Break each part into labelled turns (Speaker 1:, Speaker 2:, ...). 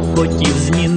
Speaker 1: Радо я б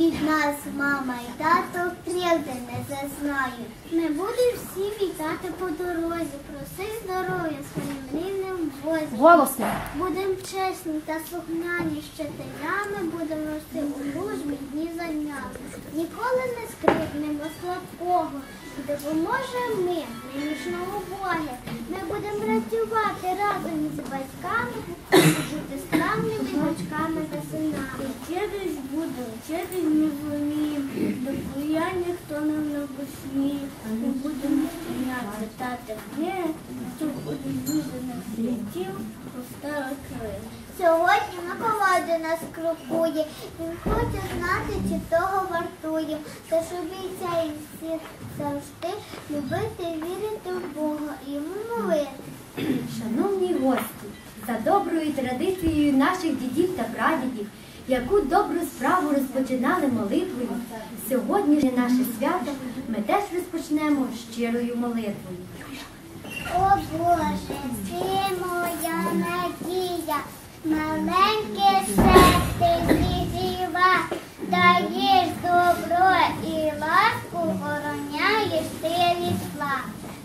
Speaker 2: від нас мама і тато кривди не зазнають. Ми будемо всі вітати по дорозі, проси здоров'я своїм рівним возі.
Speaker 3: Голосно.
Speaker 2: Будемо чесні та слухняні щителями, будемо рости у дружбі дні за днями. Ніколи не скрипнемо слабкого, допоможемо ми, нинішнього Бога. Ми будемо працювати разом із батьками, бути справними дочками та синами. Через буду, через не зломім, до я ніхто нам не посміє. Ми будемо спиняти тата гне, що буде дуже на світів, поставив крив. Сьогодні Миколай до нас крокує, він хоче знати, чи того вартує. Тож обіцяє всі завжди любити, вірити в Бога і йому молити.
Speaker 3: Шановні гості, за доброю традицією наших дідів та прадідів, яку добру справу розпочинали молитвою, сьогодні ж наше свято ми теж розпочнемо щирою молитвою.
Speaker 2: О Боже, ти моя надія, маленьке серце зігріва, даєш добро і ласку, охороняєш ти від.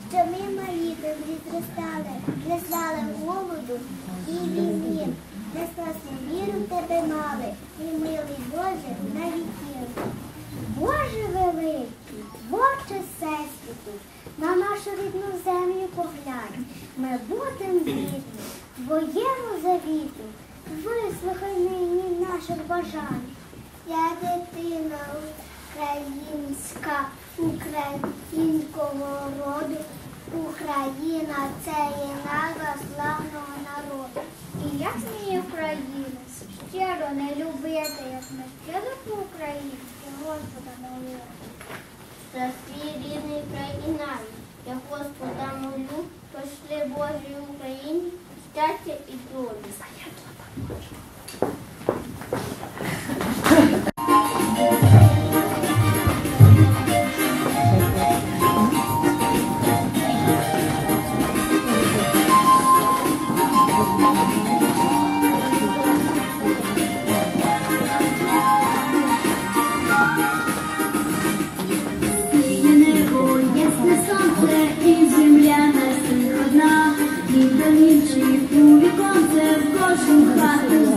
Speaker 2: Що ми малі добрі зростали, не знали голоду і війни, несласну віру тебе мали, і милий Боже на віків. Боже великий, Боже всесвіту, на нашу рідну землю поглянь. Ми будемо вірні твоєму завіту. Бажань. Я дитина українська, українського роду. Україна це є назва славного народу. І як сміє українець щиро не любити, як ми щиро по-українськи Господа молити.
Speaker 4: За свій рідний край і навіть. Я Господа молю, пошли Божій Україні, щастя і долю.
Speaker 5: Одна, і промінчик у віконце в кожну хату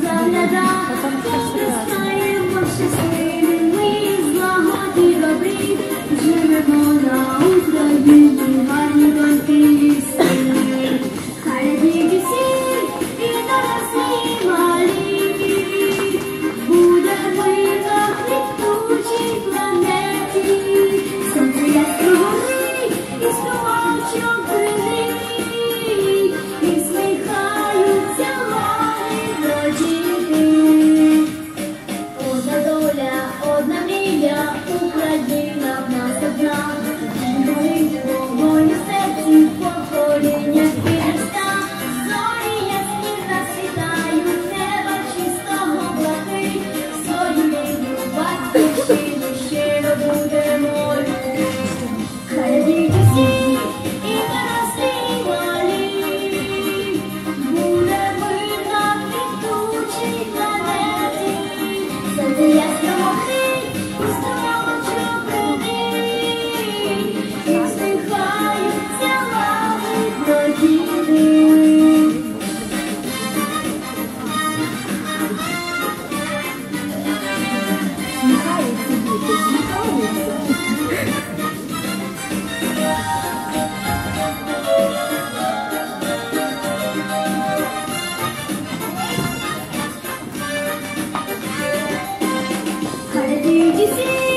Speaker 5: Хай діти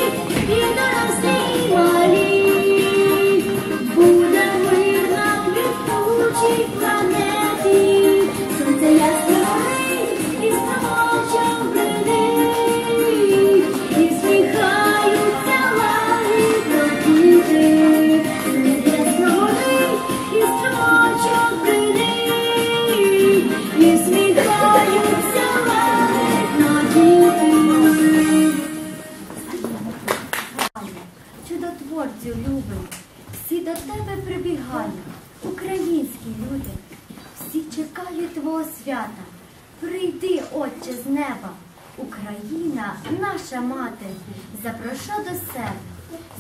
Speaker 3: запроша до себе,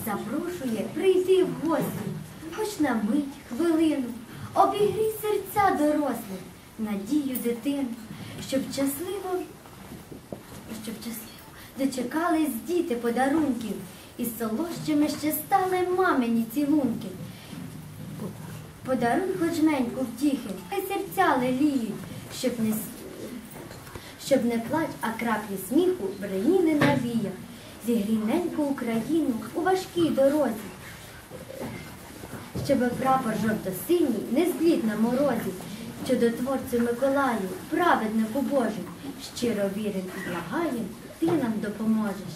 Speaker 3: запрошує прийти в гості, хоч на мить, хвилину, обігрій серця дорослих, надію дитину, щоб щасливо щоб щасливо. Дочекались діти подарунків, і солодшими ще стали мамині цілунки. Подаруй хоч меньку втіхи, хай серця леліють, щоб не, щоб не плач, а краплі сміху бриніли на віях. Зігрій неньку Україну у важкій дорозі, щоби прапор жовто-синій не зблід на морозі, чудотворцю Миколаю, праведнику Божий, щиро вірить і благаєм, ти нам допоможеш.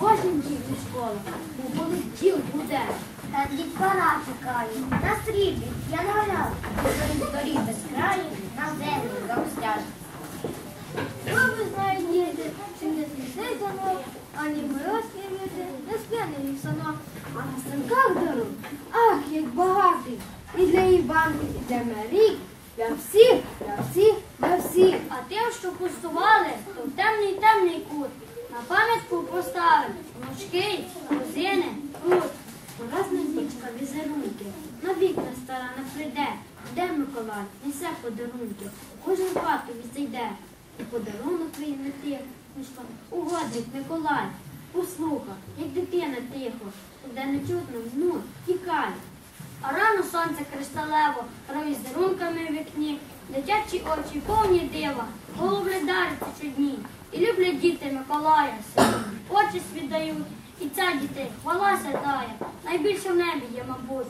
Speaker 6: Діти школа, бо полетів буде.
Speaker 2: Та дітвора чекає, на сріблі, я не валяла.
Speaker 6: Доріг без краю, на землю заустяж. Ви знають діти, чи не смішний замок, ані морозні віти, не сп'яний сама, а на санках дорог, ах, як багатий. І для Іванки, і для Марій, для всіх, для всіх, для всіх. А тим, що пустували, то в темний темний кут. На пам'ятку поставив мушки, кузини, крут. Поразна нічка візерунки, на вікна стара не прийде. Де Миколай, несе подарунки, у кожну хату відзайде. І подарунок твій не тих, між там угодник Миколай. Послухав, як дитина тихо, де не чутно, ну, тікай. А рано сонце кришталево, грав візерунками в вікні, дитячі очі повні дива, голови дариться чудні. І люблять діти Миколая, очі свідають, і ця дітей хвала святая, найбільше в небі є, мабуть.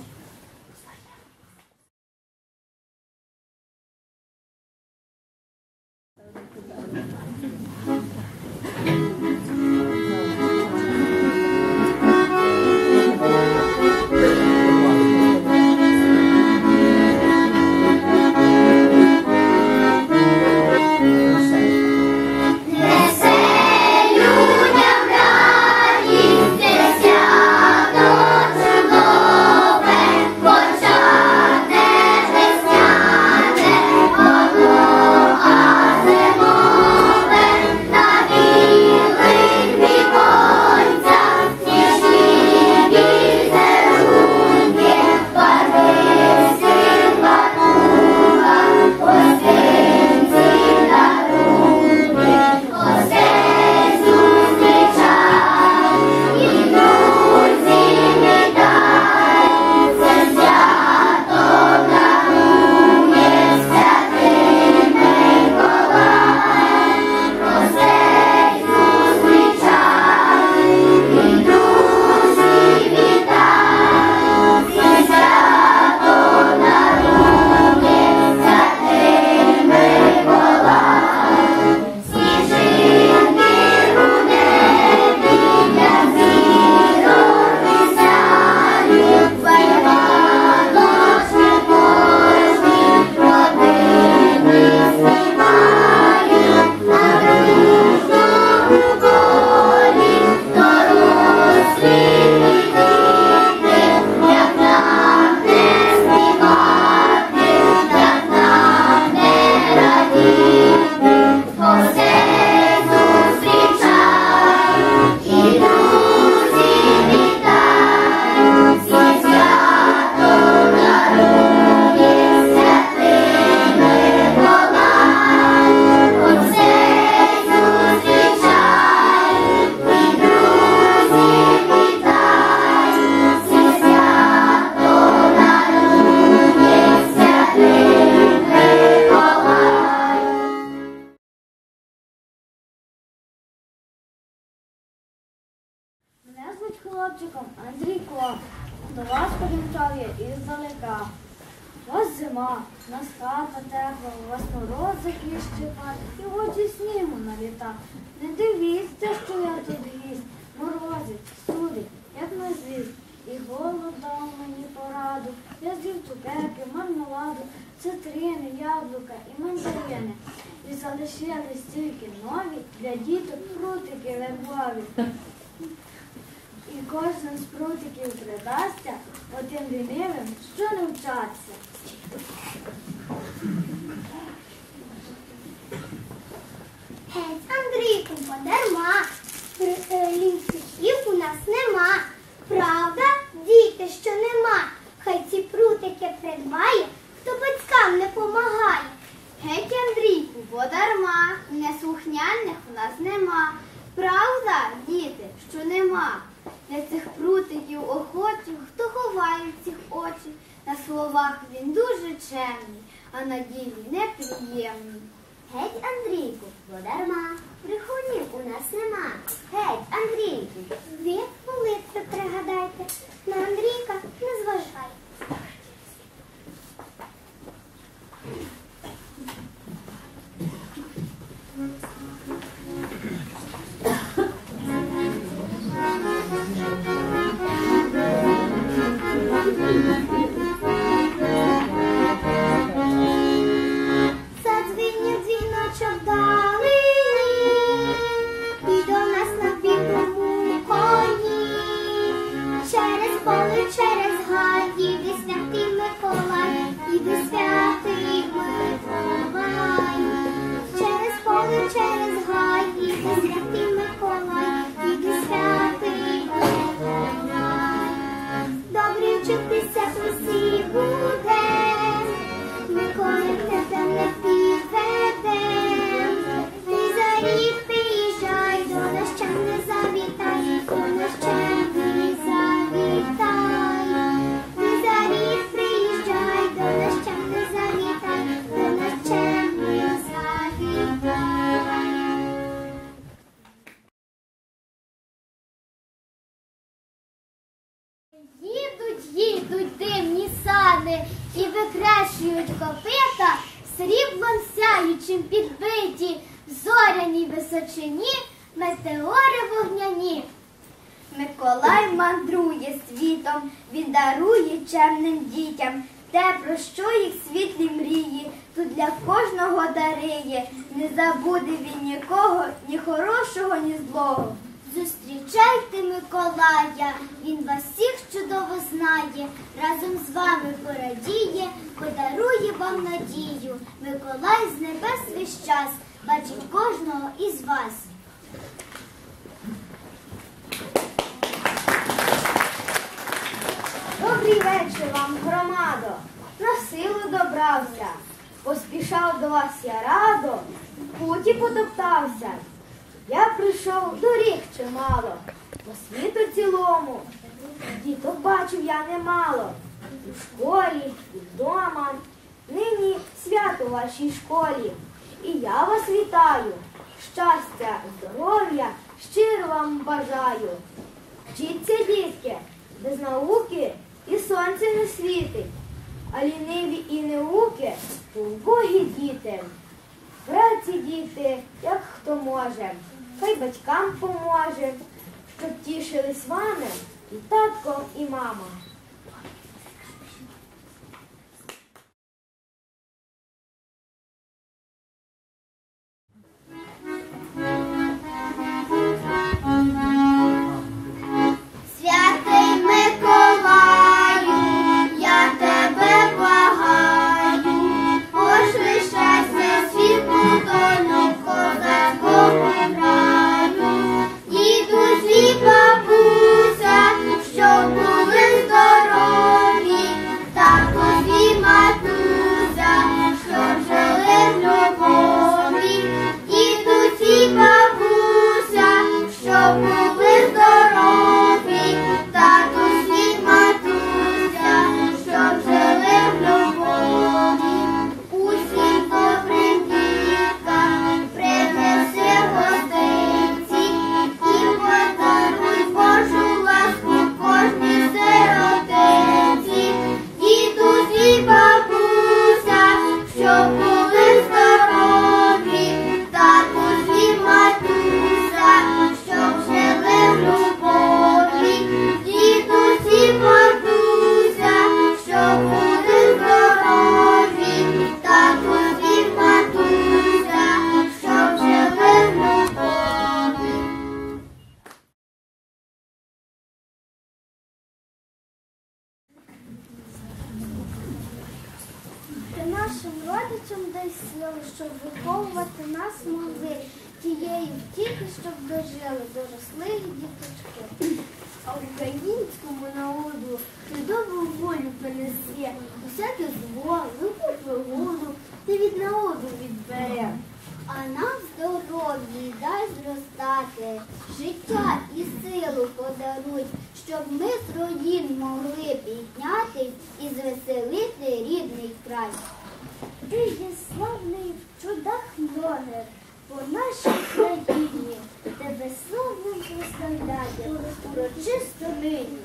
Speaker 6: Хлопчиком Андрійко. До вас помічав я іздалека. Ось зима, нас хата тепла, у вас мороз закіщива, і очі снігу наліта. Не дивіться, що я тут гість, морозить, студить, як на звіст. І голод дав мені пораду. Я з'їв цукерки, мармеладу, цитрини, яблука і мандарини. І залишились тільки нові для діток фрутики вербові. І кожен з прутиків придасться отим лінивим, що не вчаться.
Speaker 2: Геть, Андрійку, подарма. Е, у нас нема. Правда, Їдуть, їдуть димні сани і викрешують копита, сріблом сяючим підбиті, в зоряній височині, метеори вогняні.
Speaker 7: Миколай мандрує світом, він дарує чемним дітям. Те, про що їх світлі мрії, тут для кожного дариє. Не забуде він нікого, ні хорошого, ні злого.
Speaker 2: Зустрічайте Миколая, він вас всіх чудово знає, разом з вами порадіє, подарує вам надію. Миколай з небес весь час бачить кожного із вас.
Speaker 7: Добрий вечір вам, громадо. На силу добрався. Поспішав до вас я радо, в путі потоптався. Я прийшов доріг чимало, по світу цілому. Діток бачив я немало. У школі, і вдома. Нині свято вашій школі. І я вас вітаю. Щастя, здоров'я, щиро вам бажаю. Вчіться, дітки, без науки і сонце не світить, а ліниві і неуки убогі діти. Праці діти, як хто може, хай батькам поможе, щоб тішились вами і татко, і мама.
Speaker 2: Здоров'я дай зростати, життя і силу подаруй, щоб ми з руїн могли піднятись і звеселити рідний край. Ти є славний в чудах многих по нашій країні, тебе славним прославляє урочисто нині.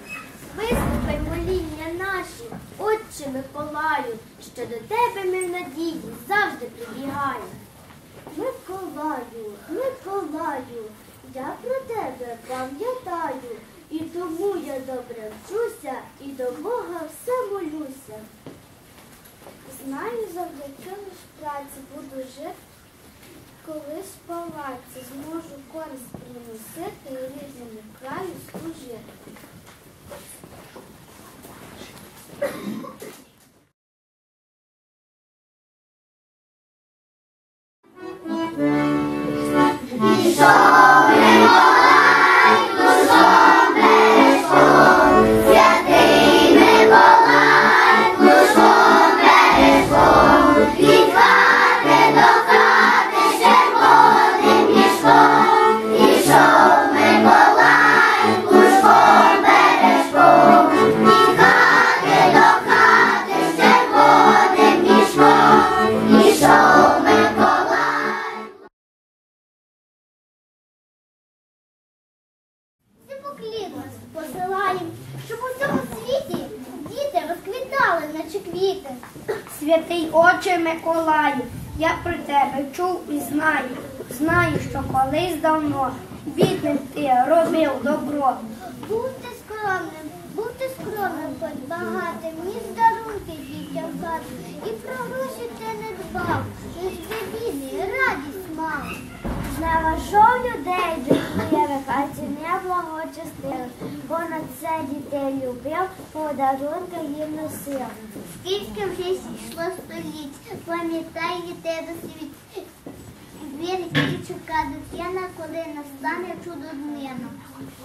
Speaker 2: Вислухай моління наші, Отче Миколаю, що до тебе ми в надії завжди прибігаємо. Миколаю, Миколаю, я про тебе пам'ятаю, і тому я добре вчуся, і до Бога все молюся. Знаю, завдяки лиш праці буду жити, колись в зможу користь приносити і рідному краю служити.
Speaker 6: Я про тебе чув і знаю. Знаю, що колись давно бідним ти робив добро.
Speaker 2: Будьте скромним, будьте скромним, хоч багатим, ні дарунки дітям хат. І про гроші ти не дбав, лиш бідний радість мав. Зневажав людей життєвих, а ці не благочестивих, бо на це дітей любив, подарунки їм носив. Скільки вже йшло століть, пам'ятай дітей до світ. Вірить і чека дитина, коли настане чудоднина.
Speaker 6: Гарно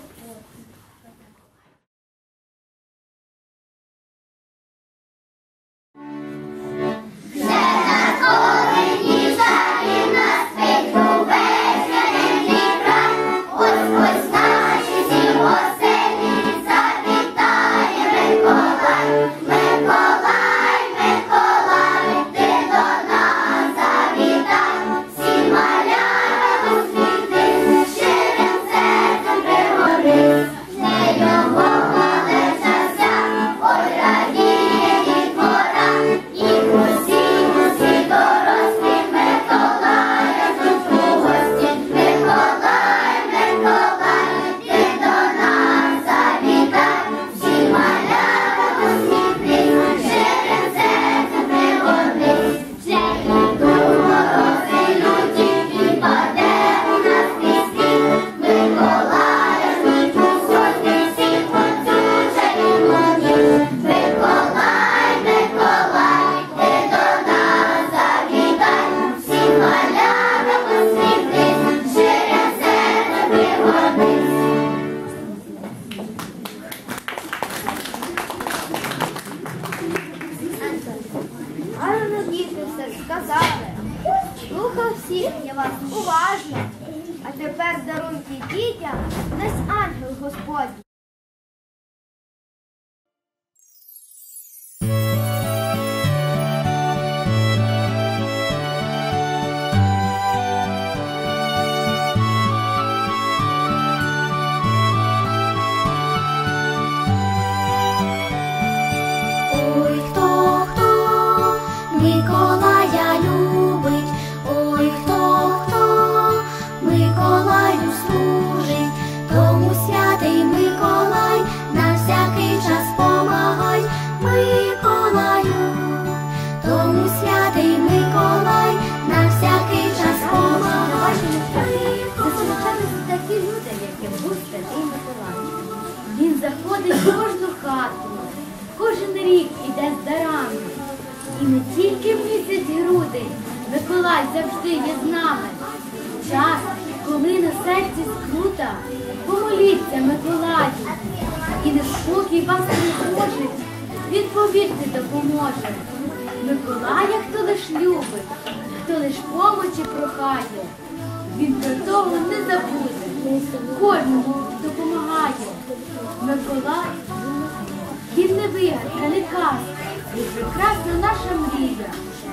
Speaker 3: він прекрасна наша мрія.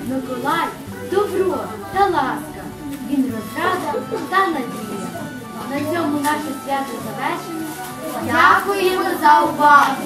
Speaker 3: Миколай, добро та ласка, він розрада та надія. На цьому наше свято завершено. Дякуємо за увагу!